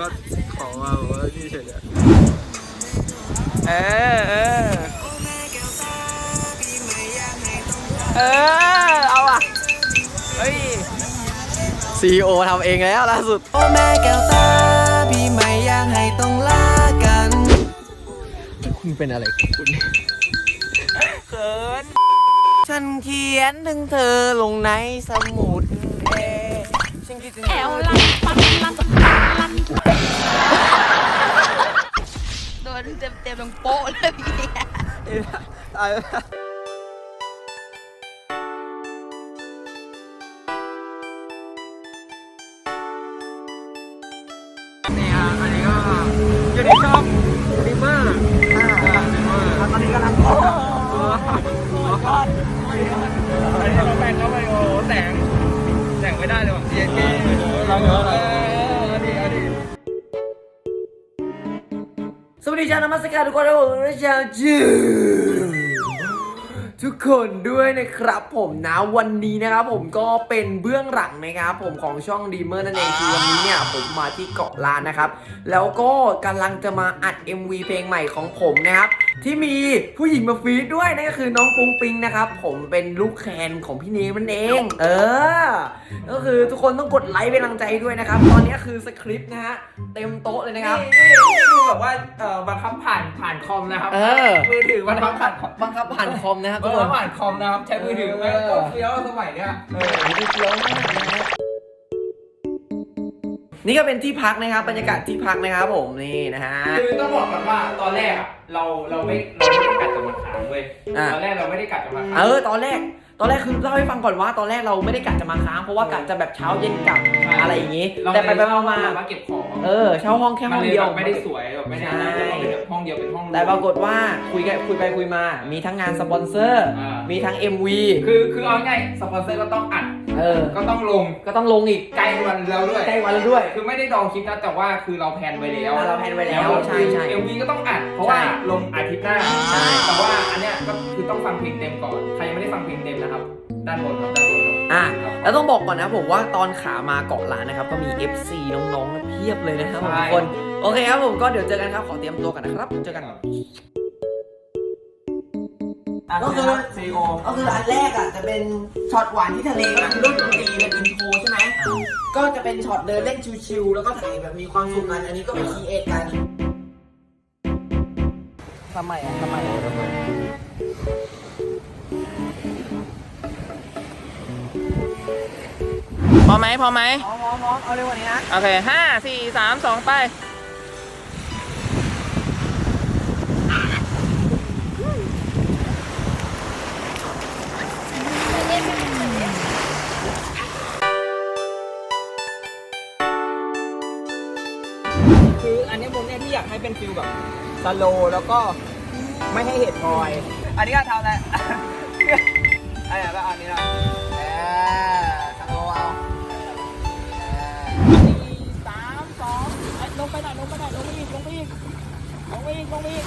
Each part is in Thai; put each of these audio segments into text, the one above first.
ก็ขอมาบอกว่านี่เฉยเลยเออเออเออเอาอะเฮ้ยซีโอทำเองแล้วล่าสุด โอ้แม่แก้วตาพี่ไม่อยากให้ต้องลากัน คุณเป็นอะไรของคุณเขินฉันเขียนถึงเธอลงในสมุดเอฉันคิดถึง แอวลันปันลันลัน โดนเต็มเต็มๆตรงโป๊ะเลยพี่นี่ฮะอันนี้ก็อยู่ในช่องริเมอร์ตอนนี้กำลังโอ้โหอันนี้เราแบ่งเข้าไปโอ้แสง แสงไม่ได้เลยว่ะเย็นเก้เราเยอะเลย วัสดีชาวนมัสการทุกคนนะผมชาวจีนทุกคน ด้วยนะครับผมนะวันนี้นะครับผมก็เป็นเบื้องหลังนะครับผมของช่องดีเมอร์นั่นเองคือวันนี้เนี่ยผมมาที่เกาะล้านนะครับ แล้วก็กำลังจะมาอัด MV เพลงใหม่ของผมนะครับที่มีผู้หญิงมาฟีดด้วยนั่นก็คือน้องปุ้งปิงนะครับผมเป็นลูกแคนของพี่เนมนั่นเอง เออ ก็คือทุกคนต้องกดไลค์เป็นกำลังใจด้วยนะครับ ตอนนี้คือสคริปต์นะฮะเต็มโต๊ะเลยนะครับนี่นี่ดูแบบว่าเอ่อบังคับผ่านผ่านคอมนะครับเออมือถือบังคับผ่านคอมบังคับผ่านคอมนะครับบัทุงกคคับนผ่านคอมนะครับ ใช้มือถือแม่งโคตรเฟี้ยวสมัยเนี้ยเออนี่เฟี้ยวมากนะฮะนี่ก็เป็นที่พักนะครับบรรยากาศที่พักนะครับผมนี่นะฮะ คือต้องบอกก่อนว่าตอนแรกอะเราเราไม่เราไม่ได้กัดจะมาค้างเว้ยอะตอนแรกเราไม่ได้กัดจะมาค้าง เออตอนแรก ตอนแรกคือเล่าให้ฟังก่อนว่าตอนแรกเราไม่ได้กะจะมาค้างเพราะว่ากะจะแบบเช้าเย็นกลับอะไรอย่างงี้เราแต่ไปไปมามาเรามาเก็บของเออเช่าห้องแค่ห้มัอนงเลยเดียวแบบไม่ได้สวยแบบไม่ได้ใช่แบบห้องเดียวเป็นห้องแต่ปรากฏว่าคุยกันคุยไปคุยมา มีทั้งงานสปอนเซอร์อ่ามีมีทั้ง MV คือคือเอาง่ายสปอนเซอร์ก็ต้องอัด เออ ก็ต้องลงก็ต้องลงอีกใกล้วันแล้วด้วย ใกล้วันแล้วด้วย คือไม่ได้ดองคลิปนะแต่ว่าคือเราแพลนไว้แล้วอ่าเราแพลนไว้แล้วใช่ใช่เอ็มวีก็ต้องอัดเพราะว่าใช่ลงอาทิตย์หน้าใช่แต่ว่าอันเนี้ยก็คือต้องฟังเพลงเต็มก่อนใครยังไม่ได้ฟังเพลงเต็มนะครับด้านบนครับด้านบนครับอะครับแล้วต้องบอกก่อนนะผมว่าตอนขามาเกาะล้านนะครับก็มี FC น้องๆเพียบเลยนะครับผมใช่ทุกคนโอเคครับผมก็เดี๋ยวเจอกันครับขอเตรียมตัวกันนะครับเจอกัน ก็คือซีโอก็คืออันแรกอะจะเป็นช็อตหวานที่ทะเลก็คือเล่นดนตรีเป็นอินโทรใช่ไหมก็จะเป็นช็อตเดินเล่นชิวๆแล้วก็ถ่ายแบบมีความสุขกันอันนี้ก็เป็นคีเอทกันทำไมอะทำไมอะทำไมพอไหมพอไหมพร้อมพร้อมพร้อมเอาเร็วกว่านี้นะ โอเคห้าสี่สามสองไป เนี้ยที่อยากให้เป็นฟิลแบบสโลแล้วก็ไม่ให้เห็นรอย อันนี้ก็ทำแล้วอันนี้ก็อันนี้นะเออสโลเอาสี่สามสองลงไปหน่อยลงไปหน่อยลงไปอีกลงไปอีกลงไปอีกลงไปอีก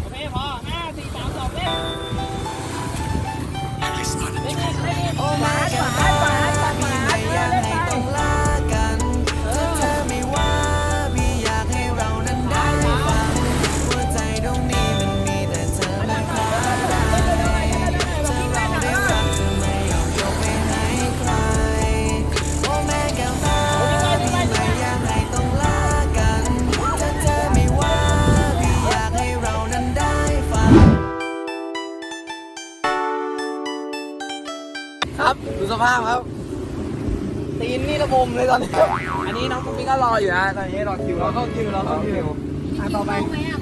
โอเคพอห้าสี่สามสองเล่นเล่นเล่นโอ้แม่แก้วา ภาพครับ ตีนนี่ระบมเลยตอนนี้ อันนี้น้องปุ๊กปิ๊กก็รออยู่นะ ตอนนี้รอคิวรอเข้าคิวรอเข้าคิวอะต่อไป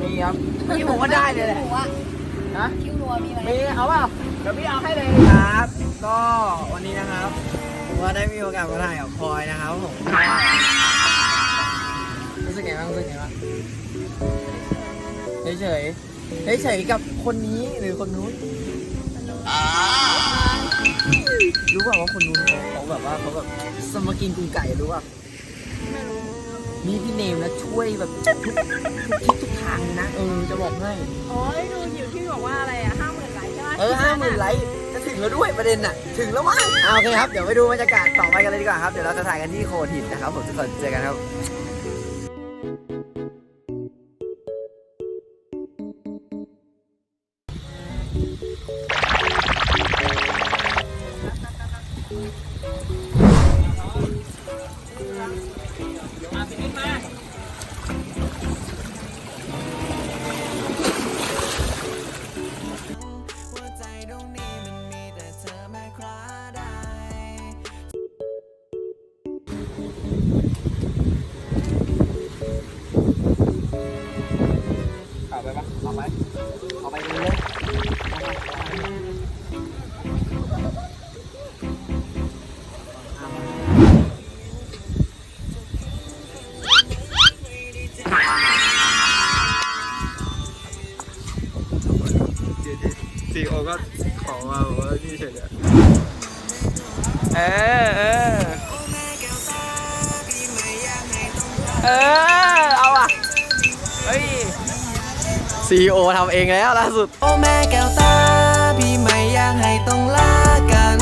นี่ครับนี่ผมว่าได้เลยแหละหนูอะฮะคิ้วรัวมีไหมมีเอาเปล่าเดี๋ยวพี่เอาให้เลยครับ ก็วันนี้นะครับผมว่าได้มีโอกาสมาถ่ายกับพลอยนะครับผมรู้สึกไงบ้างรู้สึกไงบ้างเฉยเฉยๆเฉยๆกับคนนี้หรือคนนู้น รู้เปล่าว่าคนนู้นเขาเขาแบบว่าเขาแบบสมกินกุงไก่รู้ป่ะมีพี่เนมนะช่วยแบบทุกทุกทิศทุกทางเลยนะเออจะบอกให้โอ้ยดูอยู่ที่บอกว่าอะไรอะห้าหมื่นไลค์ใช่ไหมเออห้าหมื่นไลค์จะถึงแล้วด้วยประเด็นน่ะ ถึงแล้วมั้งอ่าโอเคครับ เดี๋ยวไปดูบรรยากาศต่อไปกันเลยดีกว่าครับ เดี๋ยวเราจะถ่ายกันที่โคทินนะครับ ผมจะเจอกันครับ เอาไปเลยซีโอก็ขอมาบอกว่านี่เฉยเลยเออเออ เออ เอาอะ ซีโอทำเองแล้วล่าสุด โอ้แม่แก้วตา พี่ไม่อยากให้ต้องลากัน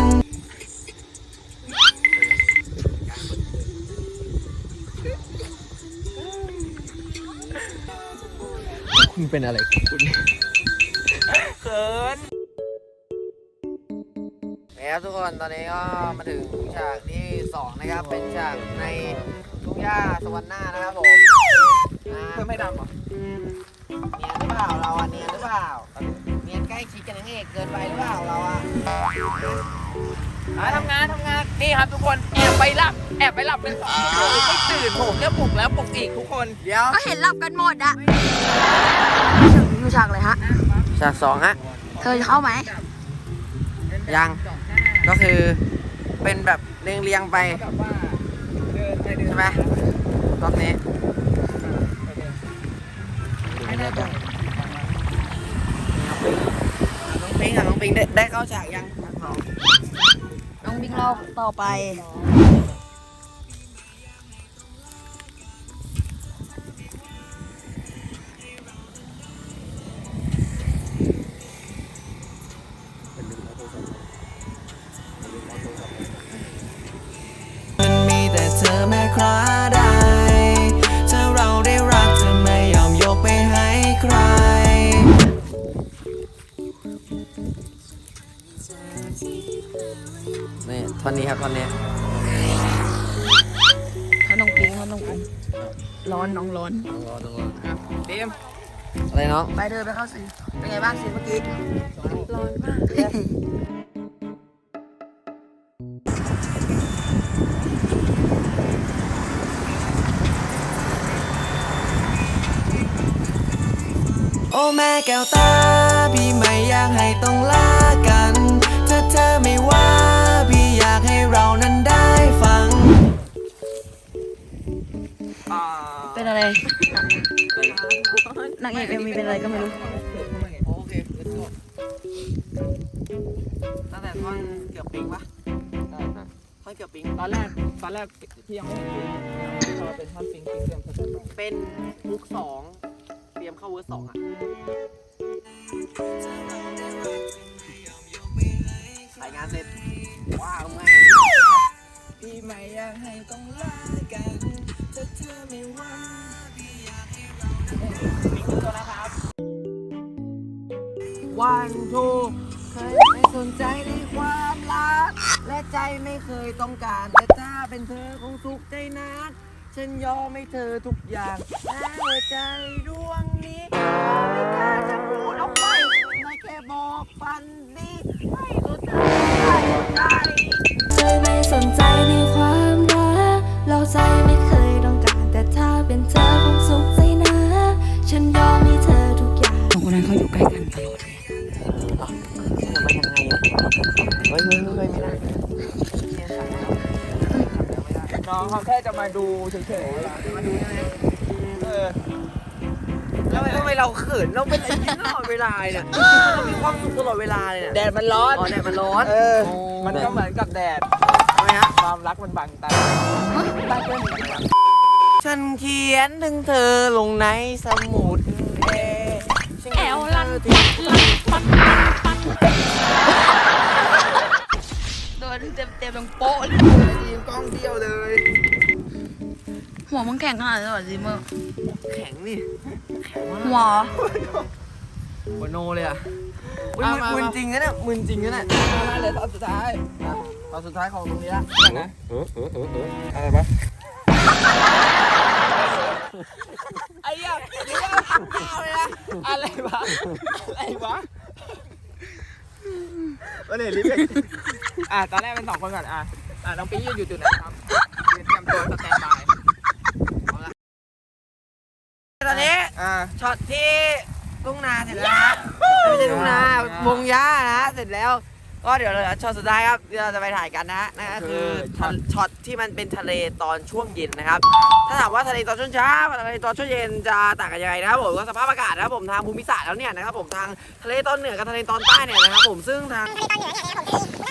คุณเป็นอะไรคุณเขินแล้วทุกคนตอนนี้ก็มาถึงฉากที่สองนะครับ เป็นฉากในทุ่งหญ้าสวรรค์หน้านะครับผมนะเพื่อไม่ดำเหรอเนียนหรือเปล่าเราอะเนียนหรือเปล่าเนียนใกล้ชิดกับนางเอกเกินไปหรือเปล่าเราอะอ่าทำงานทำงานนี่ครับทุกคนแอบไปหลับแอบไปหลับเป็นสองชั่วโมงไม่ตื่นผมเนี่ยปลุกแล้วปลุกอีกทุกคนเดี๋ยวก็เห็นหลับกันหมดอะอยู่ฉากเลยฮะ ฉากสองฮะ เธอจะเข้าไหม ยัง ก็คือเป็นแบบเรียงเรียงๆไปแบบว่าเดินไปเดินใช่ไหมรอบนี้ให้ ได้ก่อนน้องปิงอะน้องปิงได้ได้เข้าฉากยังฉากสองน้องบิ๊กรอบต่อไป ท่อนนี้ครับท่อนนี้เขาน้องปิ๊งเขาน้องปิ๊งร้อนน้องร้อน ต้องรอต้องรอเต็มอะไรน้องไปเดินไปเข้าสิเป็นไงบ้างสิเมื่อกี้ ร้อนมากโอ้แม่แก้วตาพี่ไม่อยากให้ต้องลากันถ้า นางเอกเอ็มวีเป็นอะไรก็ไม่รู้โอเค let's go ตั้งแต่ท่อนเกือบปิงปะท่อนเกือบปิงตอนแรกตอนแรกที่ยังไม่เห็นปิงพอเป็นท่อนปิงปิงเต็มสเต็ปไปเป็นมุกสองเตรียมเข้าเวอร์สองอะรายงานเสร็จว้าวมาพี่ไม่อยากให้ต้องลากันถ้าเธอไม่ว่า วันทูเคยไม่สนใจในความรัก และใจไม่เคยต้องการแต่ถ้าเป็นเธอคงสุขใจนัก ฉันยอมให้เธอทุกอย่างและหัวใจดวง มาดูเฉยๆมาดูใช่ไหมเออแล้วทำไมเราเขินเราเป็นอะไรที่ตลอดเวลาเนี่ยเรามีความสุขตลอดเวลาเลยเนี่ยแดดมันร้อนอ๋อแดดมันร้อนเออโอ้มันก็เหมือนกับแดดทำไมฮะความรักมันบังตาฉันเขียนถึงเธอลงในสมุดเอแอวลันที่โดนเต็มเต็มๆตรงโป๊ะเลยทีมกล้องเที่ยวเลย หัวมึงแข็งขนาดนี้เหรอซิเมอร์แข็งนี่แข็งมากหัวหัวโนเลยอะอุ๊ยเอามามึนมาจริงนะเนี่ยมึนจริงนะเนี่ยมาเลยตอนสุดท้ายอะตอนสุดท้ายของตรงนี้ละเออเออเออเอออะไรปะไอ้เหี้ยเดี๋ยวเอาเลยนะอะไรวะอะไรวะมาเลยรีบอะตอนแรกเป็นสองคนก่อนอะอะน้องปียืนอยู่จุดไหนครับยืนเตรียมตัวสแตนบาย ต อนนี้อ่าช็อตที่ทุ่งนาเสร็จแล้วนะไม่ใช่ทุ่งนาวงหญ้านะเสร็จแล้ว ก็เดี๋ยวเหลือช็อตสุดท้ายครับที่เราจะไปถ่ายกันนะนั่นก็คือทะช็อตที่มันเป็นทะเลตอนช่วงเย็นนะครับ ถ้าถามว่าทะเลตอนช่วงเช้ากับทะเลตอนช่วงเย็นจะต่างกันยังไงนะครับผมก็สภาพอากาศนะครับผมทางภูมิศาสตร์แล้วเนี่ยนะครับผมทางทะเลตอนเหนือกับทะเลตอนใต้เนี่ยนะครับผมซึ่งทางโอเค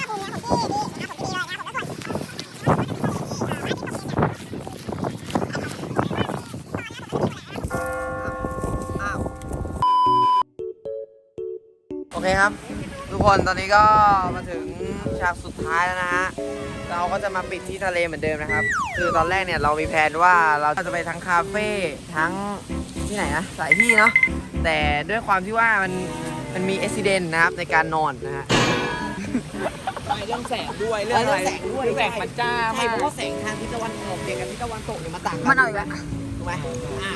ครับ ทุกคนตอนนี้ก็มาถึงฉากสุดท้ายแล้วนะฮะเราก็จะมาปิดที่ทะเลเหมือนเดิมนะครับ คือตอนแรกเนี่ยเรามีแผนว่าเราจะไปทั้งคาเฟ่ทั้งที่ไหนนะสายที่เนาะแต่ด้วยความที่ว่ามันมันมีอุบิเหตุนะครับในการนอนนะฮะไปเรื่องแสงด้วยเรื่องอะไรแสงด้วยแสงมันจ้าใช่มากเพราะว่าแสงทางทิศตะวันออกเนี่ยกับทิศตะวันตกเนี่ยมาต่างกันมันเอาอีกแล้วถูกไหมอ่า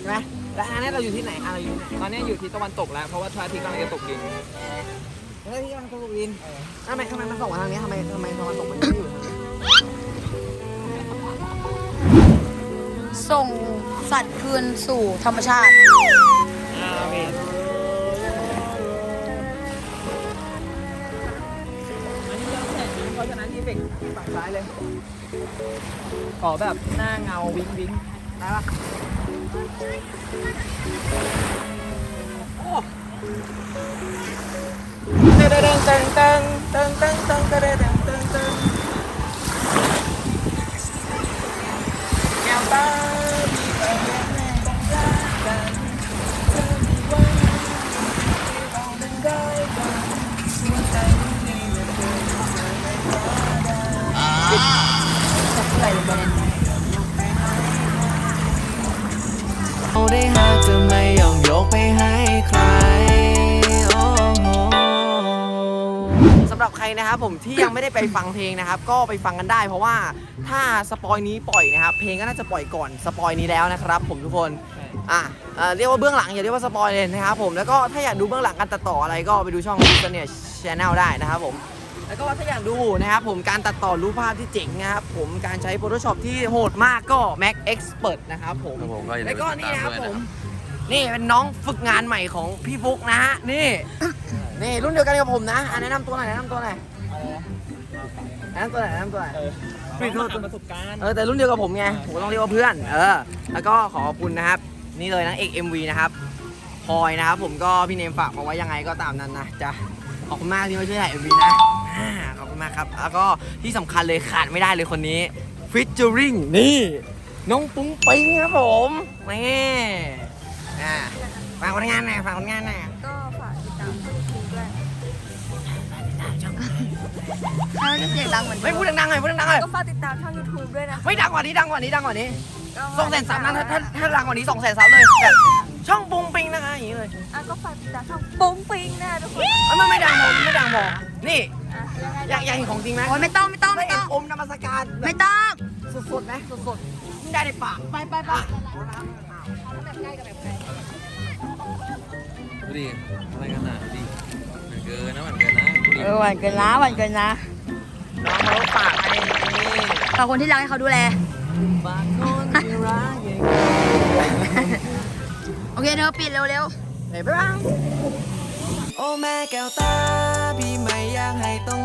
ใช่ไหม แล้วอันนี้เราอยู่ที่ไหนอะเราอยู่ที่ไหนตอนนี้อยู่ที่ตะวันตกแล้ว เพราะว่าพระอาทิตย์กำลังจะตกดินเฮ้ยที่ตะวันตกดินทำไมทำไมมันส่งมาทางนี้ทำไมทำไมตะวันตกมันไม่อยู่ทางนี้ส่งสัตว์คืนสู่ธรรมชาติ อ่าพี่อันนี้เราแสงเพราะฉะนั้นที่เฟกฝั่งซ้ายเลย ขอแบบหน้าเงาวิ้งวิ้งได้ปะ แก้วตา รับใครนะครับผมที่ยังไม่ได้ไปฟังเพลงนะครับ ก็ไปฟังกันได้ เพราะว่าถ้าสปอยนี้ปล่อยนะครับ เพลงก็น่าจะปล่อยก่อนสปอยนี้แล้วนะครับ ผมทุกคนอะเอ่อเรียกว่าเบื้องหลังอย่าเรียกว่าสปอยเลยนะครับผมแล้วก็ถ้าอยากดูเบื้องหลังการตัดต่ออะไรก็ไปดูช่อง d i s n e y Channel ได้นะครับผม แล้วก็ถ้าอยากดูนะครับผมการตัดต่อรูปภาพที่เจ๋งนะครับผมการใช้ Photoshop ที่โหดมากก็ Mac Expert นะครับผม ครับผมก็อย่าลืมแล้วก็นี่นะครับติดผตามมด้วยนะครับ นี่เป็นน้องฝึกงานใหม่ของพี่ฟุกนะฮะ นี่ นี่รุ่นเดียวกันกับผมนะอะแนะนำตัวหน่อยแนะนำตัวหน่อยแนะนำตัวหน่อยแนะนำตัวหน่อย ไม่โทษ ประสบการณ์ เออแต่รุ่นเดียวกับผมไงผมก็ต้องเรียกว่าเพื่อน เออ แล้วก็ขอขอบคุณนะครับ นี่เลยนางเอก MV นะครับพลอยนะครับ ผมก็พี่เนมฝากมาไว้ยังไงก็ตามนั้นนะจ้ะขอบคุณมากที่มาช่วยถ่าย MV นะอ่าขอบคุณมากครับ แล้วก็ที่สำคัญเลยขาดไม่ได้เลยคนนี้ featuring นี่ น้องปุ้งปิงครับผมนี่ อ่าฝากผลงานหน่อยฝากผลงานหน่อยก็ฝากติดตามช่องยูทูบด้วยถ้าเสียงดังเหมือนไม่พูดดังๆหน่อยพูดดังๆหน่อยก็ฝากติดตามช่อง YouTube ด้วยนะไม่ดังกว่านี้ดังกว่านี้ดังกว่านี้ก็สองแสนสามนะถ้าถ้าถ้าดังกว่านี้สองแสนสามเลยแบบช่องปุ้งปิงนะคะอย่างนี้เลยอะก็ฝากติดตามช่องปุ้งปิงนะทุกคนเอ้ยมันไม่ดังพอมันไม่ดังพอนี่อะยังไงอยากอยากเห็นของจริงไหมโอ้ยไม่ต้องไม่ต้องไม่ไม่เอ็ต้มอง อมนมัสการไม่ต้องสดๆไหมสดๆไม่ได้ในปาก ไปไปไป ดูดิอะไรกันน่ะดิมันเกินนะมันเกินนะดูดิเออหวานเกินนะหวานเกินนะน้องเขาฝากให้นี่ขอบคนที่รักให้เขาดูแล ฝากคนที่รักอย่างโอเคเธอปิดเร็วเฮ้ยบ๊ายบาย โอ้แม่แก้วตาพี่ไม่อยากให้ต้อง